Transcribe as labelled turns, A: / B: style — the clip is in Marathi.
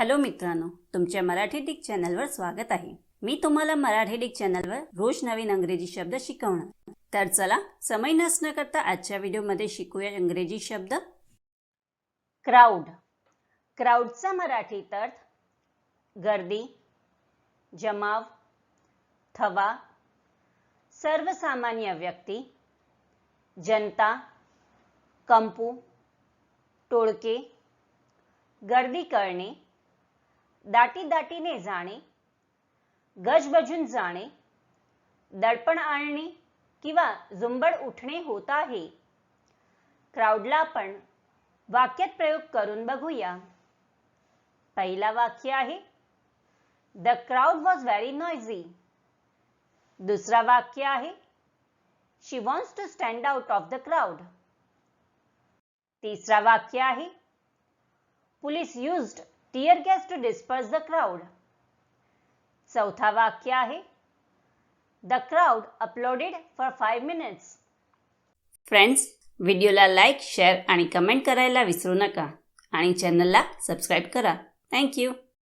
A: हॅलो मित्रांनो तुमच्या मराठी डिक चॅनलवर स्वागत आहे. मी तुम्हाला मराठी डिक चॅनलवर रोज नवीन अंग्रेजी शब्द शिकवणार. तर चला समय नसणं करता आजच्या व्हिडिओमध्ये शिकूया इंग्रजी शब्द. क्राऊड क्राऊडचा मराठीत अर्थ गर्दी जमाव थवा सर्वसामान्य व्यक्ती जनता कंपू टोळके गर्दी करणे दाटी दाटीने जाणे गजबजून जाणे दडपण आणणे किंवा झुंबड उठणे होत आहे. क्राऊडला आपण वाक्यात प्रयोग करून बघूया. पहिला वाक्य आहे the crowd was very noisy दुसरा वाक्य आहे she wants to stand out of the crowd तिसरा वाक्य आहे police used tear gas to disperse the crowd चौथा वाक्य आहे the crowd uploaded for five minutes. Friends व्हिडिओला लाईक शेअर आणि कमेंट करायला विसरू नका आणि चॅनलला सबस्क्राईब करा. थँक्यू